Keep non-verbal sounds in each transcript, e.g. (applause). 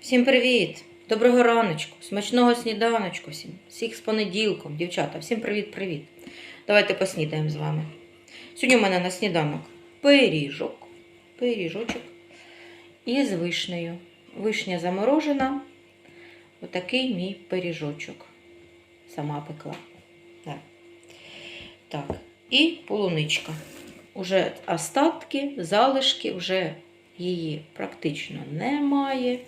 Всім привіт! Доброго раночку, смачного сніданочку всім. Всіх з понеділком, дівчата, всім привіт-привіт. Давайте поснідаємо з вами. Сьогодні у мене на сніданок пиріжок, пиріжочок із вишнею. Вишня заморожена. Отакий мій пиріжочок. Сама пекла. Так. так. І полуничка. Уже остатки, залишки, вже її практично немає.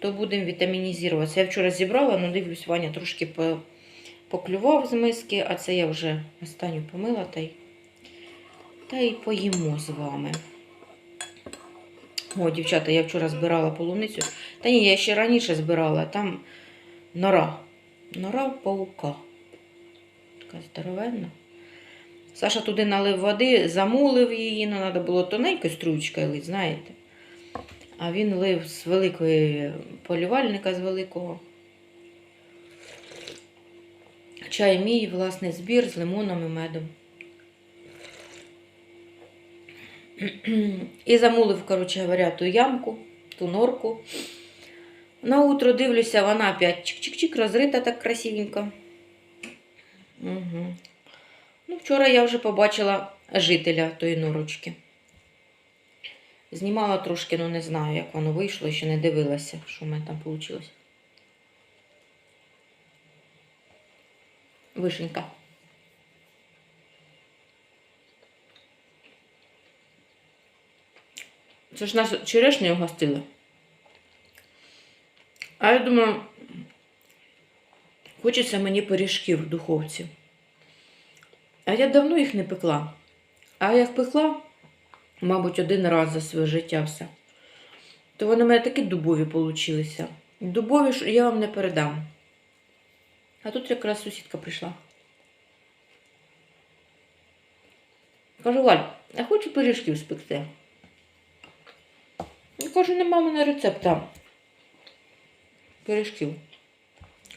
То будемо вітамінізуватися. Я вчора зібрала, але дивлюсь, Ваня трошки поклював з миски, а це я вже останню помила та й, та й поїмо з вами. О, дівчата, я вчора збирала полуницю. Та ні, я ще раніше збирала, там нора. Нора паука. Така здоровенна. Саша туди налив води, замулив її, ну треба було тоненькою струючкою лить, знаєте. А він лив з великої полювальника з великого. Чай мій, власний збір з лимоном і медом. І замулив, коротше говоря, ту ямку, ту норку. На утро дивлюся, вона опять чик-чик-чик розрита так красивенько. Угу. Ну, вчора я вже побачила жителя тої норочки. Знімала трошки, ну не знаю, як воно вийшло, ще не дивилася, що в мене там вийшло. Вишенька. Це ж нас черешнею гостили. А я думаю, хочеться мені пиріжків в духовці. А я давно їх не пекла. А як пекла, мабуть, один раз за своє життя все. То вони в мене такі дубові получилися. Дубові ж я вам не передам. А тут якраз сусідка прийшла. Кажу, Валь, я хочу пиріжків спекти. Я кажу, нема мене рецепта пиріжків.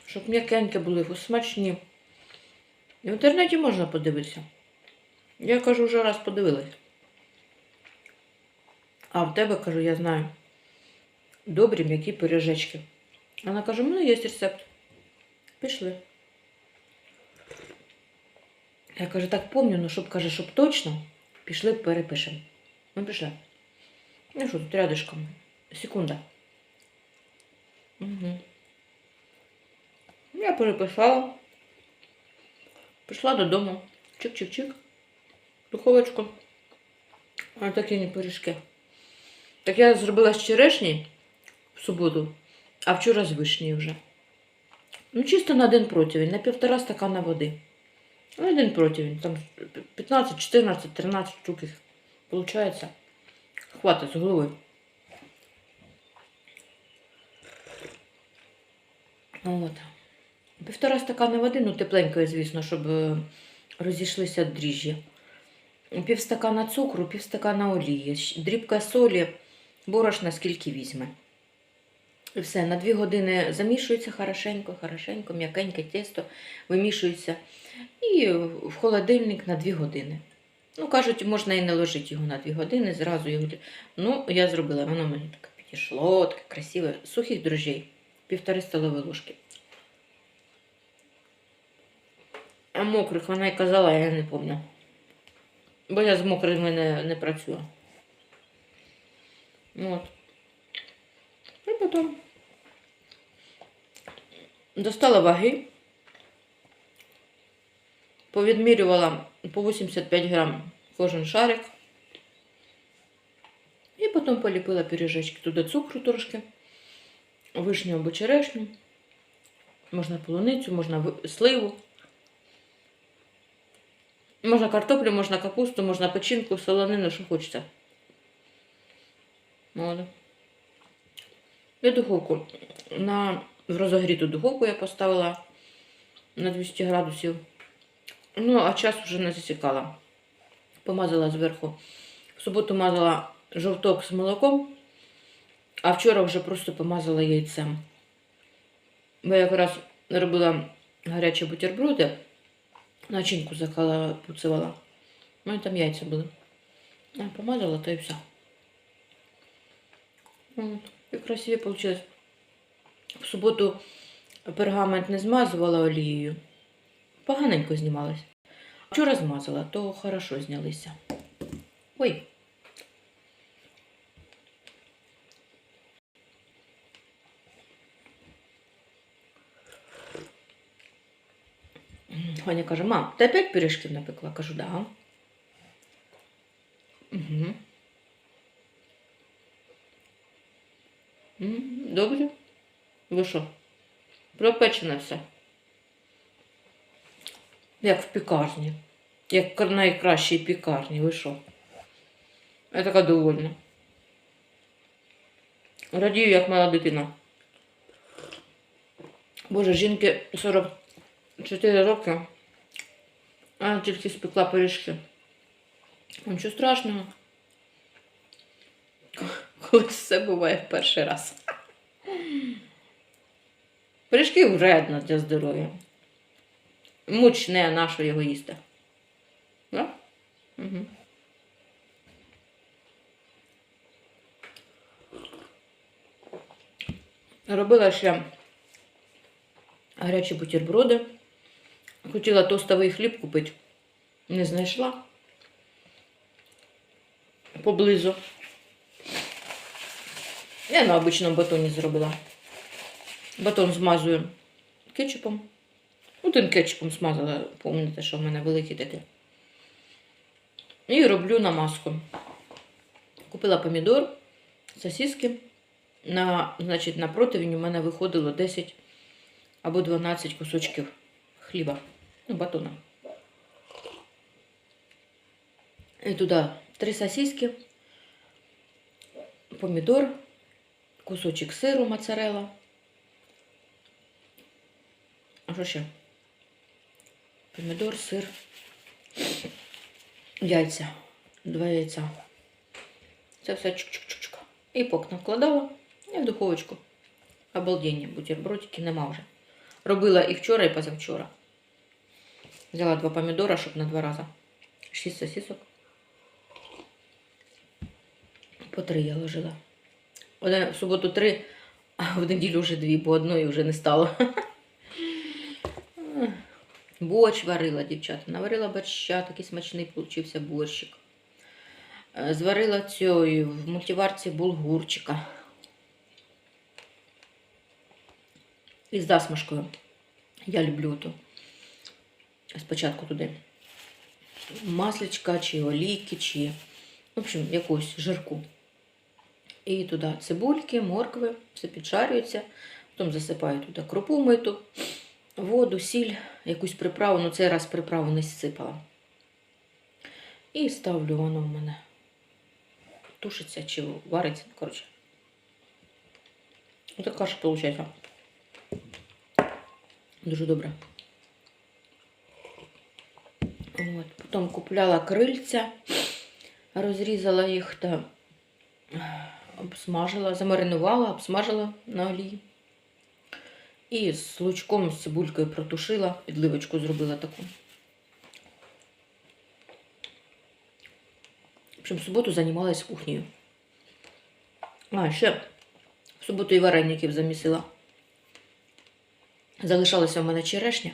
Щоб м'якенькі були, смачні. В інтернеті можна подивитися. Я кажу, вже раз подивилась. А в тебе, кажу, я знаю. Добрі м'які пиріжечки. Вона каже, у мене є рецепт. Пішли. Я кажу, так помню, ну щоб каже, щоб точно, пішли перепишемо. Ми пішли. Ну що, тут рядышком. Секунда. Угу. Я переписала. Пішла додому. Чик-чик-чик. Духовочку. А такі не пиріжки. Так я зробила з черешні в суботу, а вчора з вишні вже. Ну, чисто на один противень, на півтора стакана води. На один противень. Там 15, 14, 13 штук їх. Получається. Хватить з голови. От. Півтора стакана води, ну тепленької, звісно, щоб е, розійшлися дріжджі. Пів стакана цукру, пів стакана олії, дрібка солі, борошна скільки візьме. І все, на 2 години замішується хорошенько, хорошенько, м'якеньке тісто вимішується. І в холодильник на 2 години. Ну, кажуть, можна і не ложити його на 2 години, зразу його. Ну, я зробила, воно мені таке підійшло, таке красиве. Сухих дрожжей, півтори столові ложки. А мокрих вона й казала, я не пам'ятаю. Бо я з мокрими не, не працюю. От. І потім достала ваги, повідмірювала по 85 грам кожен шарик. І потім поліпила пиріжечки. Туди цукру трошки, вишню або черешню. Можна полуницю, можна сливу. Можна картоплю, можна капусту, можна печінку, солонину, що хочеться. От. І духовку. На в розогріту духовку я поставила на 200 градусів. Ну, а час вже не засікала. Помазала зверху. В суботу мазала жовток з молоком, а вчора вже просто помазала яйцем. Бо я якраз робила гарячі бутерброди, начинку закалапуцивала. У мене там яйця були. Я помазала, то і все. І красиві вийшло. суботу пергамент не змазувала олією. Поганенько знімалась. Вчора змазала, то хорошо знялися. Ой. М, Ваня каже, мам, ти опять пиріжків напекла? Кажу, да. Угу. Добре. Ви що? Пропечене все. Як в пікарні. Як в найкращій пікарні. Ви що? Я така довольна. Радію, як мала дитина. Боже, жінки 44 роки. А тільки спекла пиріжки. Нічого страшного. Коли все буває в перший раз. Пиріжки вредно для здоров'я. Мучне нащо його їсти. Да? Угу. Робила ще гарячі бутерброди. Хотіла тостовий хліб купити. Не знайшла. Поблизу. Я на обичному батоні зробила. Батон змазую кетчупом. Ну, тим кетчупом смазала, пам'ятаєте, що в мене великий такий. І роблю намазку. Купила помідор, сосиски. На, значить, на противень у мене виходило 10 або 12 кусочків хліба. Ну, батона. І туди три сосиски, помідор, кусочок сиру моцарелла. Що ще? Помідор, сир, яйця. Два яйця. Це все чук-чук-чук. І пок накладала і в духовочку. Обалденні, бутербродики нема вже. Робила і вчора, і позавчора. Взяла два помідора, щоб на два рази. Шість сосисок. По три я ложила. В суботу три, а в неділю вже дві, бо одної вже не стало. (laughs) Борщ варила, дівчата. Наварила борща, такий смачний получився борщик. Е, Зварила цю в мультиварці булгурчика. Із засмажкою. Я люблю ту. Спочатку туди масличка, чи олійки, чи, в общем, якусь жирку. І туди цибульки, моркви, все підшарюється. Потім засипаю туди крупу миту, воду, сіль, якусь приправу. Ну, цей раз приправу не сипала. І ставлю воно в мене. Тушиться чи вариться, коротше. Ось така каша виходить. Дуже добре. От. Потім купляла крильця, розрізала їх та обсмажила, замаринувала, обсмажила на олії. І з лучком, з цибулькою протушила, підливочку зробила таку. В в суботу займалась кухнею. А, ще в суботу і вареників замісила. Залишалася в мене черешня.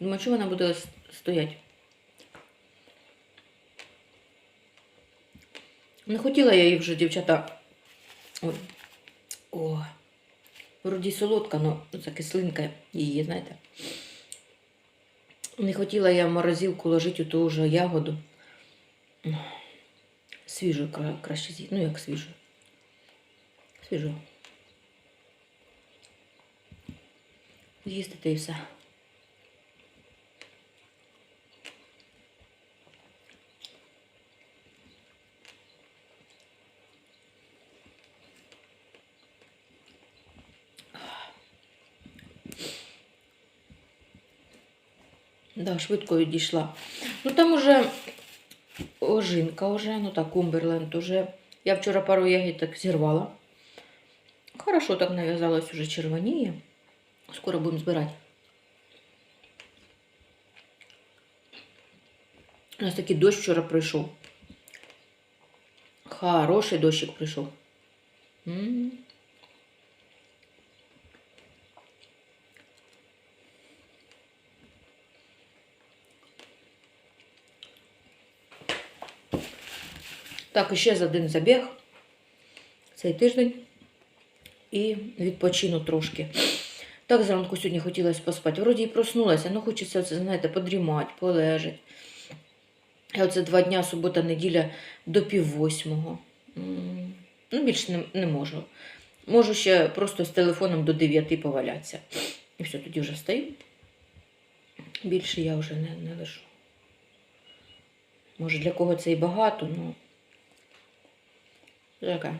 Думаю, чого вона буде стояти? Не хотіла я її вже, дівчата. Ой. О. Вроді солодка, але ця кислинка її, знаєте. Не хотіла я в морозилку ложити у ту ж ягоду. Свіжу краще з'їсти. Ну, як свіжу. Свіжу. З'їсти та і все. Да, швидко відійшла. Ну там уже ожинка уже, ну так, Кумберленд уже. Я вчора пару ягід так зірвала. Хорошо так нав'язалось уже червоніє. Скоро будемо збирати. У нас такий дощ вчора прийшов. Хороший дощик прийшов. М. Так, ще один забіг цей тиждень і відпочину трошки. Так зранку сьогодні хотілося поспати. Вроді і проснулася, ну хочеться, знаєте, подрімати, полежати. Я оце два дня, субота, неділя до пів восьмого. Ну, більше не, не можу. Можу ще просто з телефоном до 9 повалятися. І все, тоді вже встаю. Більше я вже не, не лишу. Може, для кого це і багато, ну. Таке.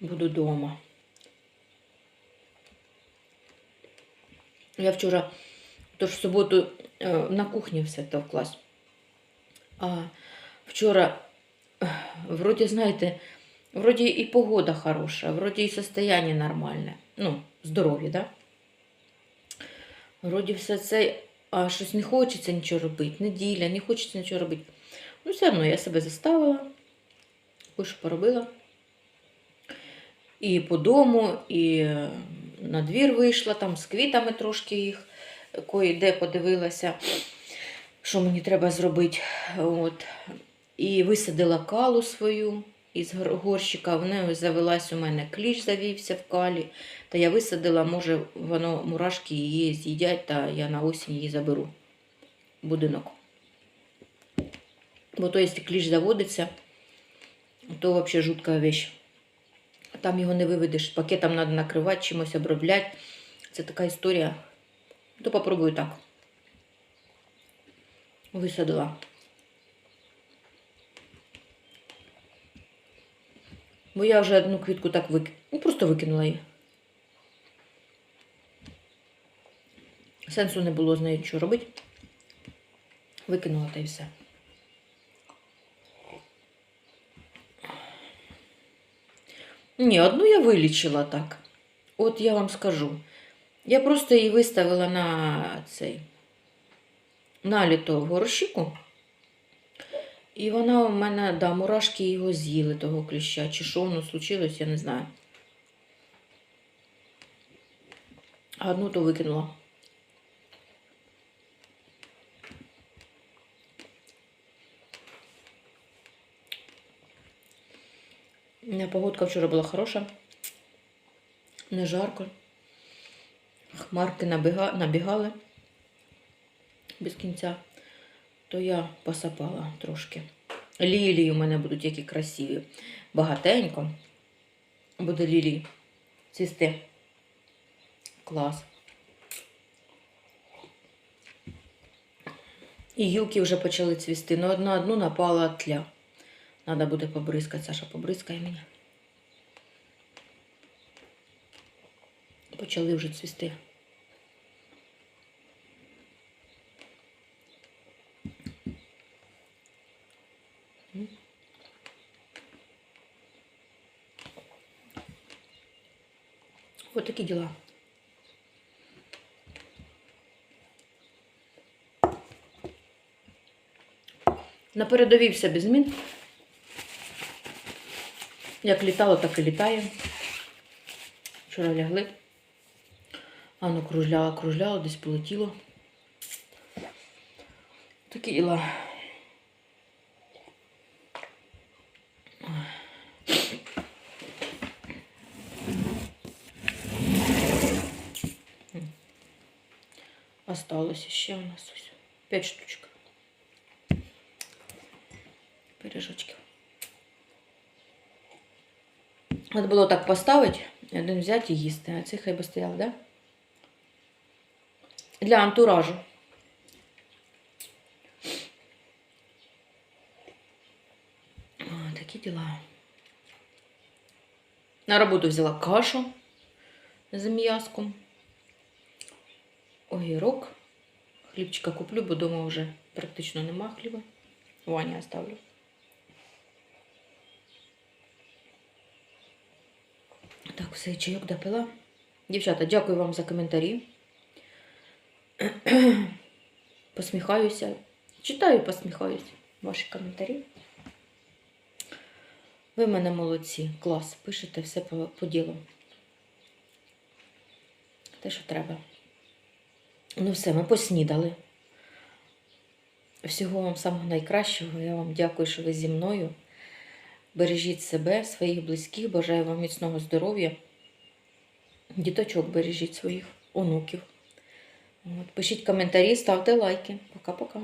Буду вдома. Я вчора, тож в суботу е, на кухні все товклась. А вчора, е, вроді, знаєте, вроді і погода хороша, вроді і состояние нормальне. Ну, здоров'я, да? Вроді все це, а щось не хочеться нічого робити. Неділя, не хочеться нічого робити. Ну, все одно я себе заставила, кое-що поробила. І по дому, і е, на двір вийшла, там з квітами трошки їх кої-де подивилася, що мені треба зробити. От. І висадила калу свою із горщика. В неї завелась у мене кліщ, завівся в калі. Та я висадила, може, воно мурашки її з'їдять, та я на осінь її заберу будинок. Бо то, якщо кліщ заводиться, то взагалі жутка вещь. Там його не виведеш. Пакетом треба накривати, чимось обробляти. Це така історія. То попробую так. Висадила. Бо я вже одну квітку так вик... ну, просто викинула її. Сенсу не було з нею нічого робити. Викинула та й все. Ні, одну я вилічила так. От я вам скажу. Я просто її виставила на цей наліто в горщику. І вона у мене, да, мурашки його з'їли, того кліща. Чи що воно случилось, я не знаю. А одну то викинула. Погодка вчора була хороша. Не жарко. Хмарки набіга... набігали без кінця. То я посапала трошки. Лілії у мене будуть які красиві. Багатенько. Буде лілії. Цвісти. Клас. І гілки вже почали цвісти. Но одна одну напала тля. Надо буде побризкати. Саша, побризкай мені. Почали вже цвісти. Вот такі діла. На передовій все без змін. Як літало, так і літає. Вчора лягли. А воно кружляло, кружляло, десь полетіло. Такі діла. Осталось ще у нас ось. П'ять штучок. Пиріжочків. От було так поставити, один взяти і їсти, а цей хай би стояв, да? Для антуражу. О, такі діла. На роботу взяла кашу з м'язком. Огірок. Хлібчика куплю, бо дома вже практично нема хліба. Ваня оставлю. Так, все, чайок допила. Дівчата, дякую вам за коментарі. (clears throat) Посміхаюся. Читаю, посміхаюся. Ваші коментарі. Ви мене молодці. Клас. Пишете все по, по ділу. Те, що треба. Ну все, ми поснідали. Всього вам самого найкращого. Я вам дякую, що ви зі мною. Бережіть себе, своїх близьких, бажаю вам міцного здоров'я. Діточок бережіть своїх онуків. От, пишіть коментарі, ставте лайки. Пока-пока.